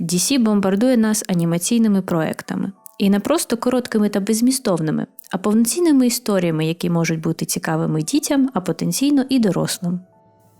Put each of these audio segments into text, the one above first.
DC бомбардує нас анімаційними проектами. І не просто короткими та беззмістовними, а повноцінними історіями, які можуть бути цікавими дітям, а потенційно і дорослим.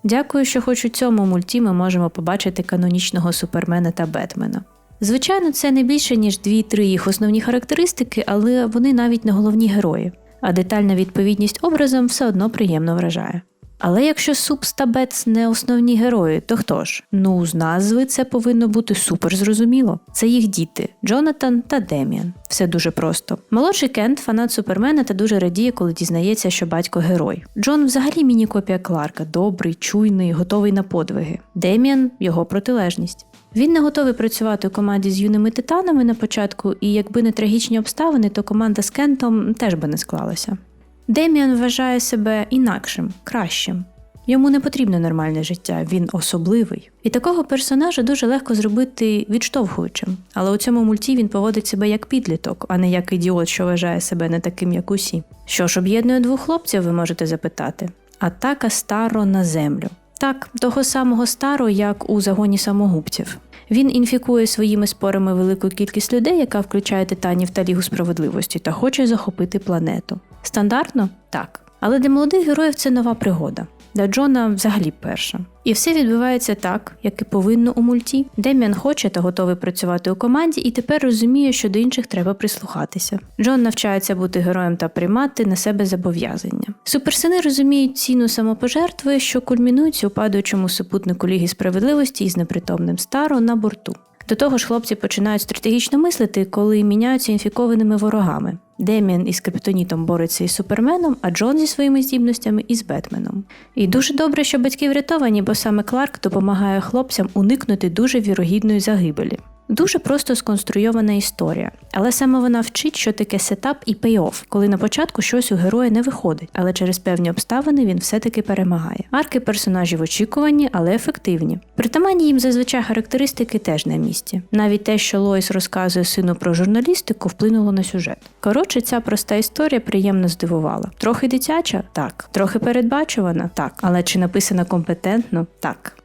Дякую, що хоч у цьому мульті ми можемо побачити канонічного супермена та Бетмена. Звичайно, це не більше, ніж дві-три їх основні характеристики, але вони навіть не головні герої, а детальна відповідність образам все одно приємно вражає. Але якщо Супс та Бетс не основні герої, то хто ж? Ну, з назви це повинно бути супер зрозуміло. Це їх діти Джонатан та Деміан. Все дуже просто. Молодший Кент фанат Супермена та дуже радіє, коли дізнається, що батько герой. Джон взагалі міні-копія Кларка, добрий, чуйний, готовий на подвиги. Деміан його протилежність. Він не готовий працювати у команді з юними титанами на початку, і якби не трагічні обставини, то команда з Кентом теж би не склалася. Деміан вважає себе інакшим, кращим. Йому не потрібне нормальне життя, він особливий. І такого персонажа дуже легко зробити відштовхуючим. Але у цьому мульті він поводить себе як підліток, а не як ідіот, що вважає себе не таким, як усі. Що ж об'єднує двох хлопців, ви можете запитати. Атака старо на землю. Так, того самого старо, як у загоні самогубців. Він інфікує своїми спорами велику кількість людей, яка включає титанів та лігу справедливості, та хоче захопити планету. Стандартно так. Але для молодих героїв це нова пригода. Для Джона взагалі перша. І все відбувається так, як і повинно у мульті. Деміан хоче та готовий працювати у команді, і тепер розуміє, що до інших треба прислухатися. Джон навчається бути героєм та приймати на себе зобов'язання. Суперсини розуміють ціну самопожертви, що кульмінується у падаючому супутнику Ліги справедливості із непритомним старо на борту. До того ж, хлопці починають стратегічно мислити, коли міняються інфікованими ворогами. Деміан із Криптонітом бореться із Суперменом, а Джон зі своїми здібностями із Бетменом. І дуже добре, що батьки врятовані, бо саме Кларк допомагає хлопцям уникнути дуже вірогідної загибелі. Дуже просто сконструйована історія, але саме вона вчить, що таке сетап і пей-офф, коли на початку щось у героя не виходить, але через певні обставини він все-таки перемагає. Арки персонажів очікувані, але ефективні. Притаманні їм зазвичай характеристики теж на місці. Навіть те, що Лоїс розказує сину про журналістику, вплинуло на сюжет. Коротше, ця проста історія приємно здивувала. Трохи дитяча? Так. Трохи передбачувана? Так. Але чи написана компетентно? Так.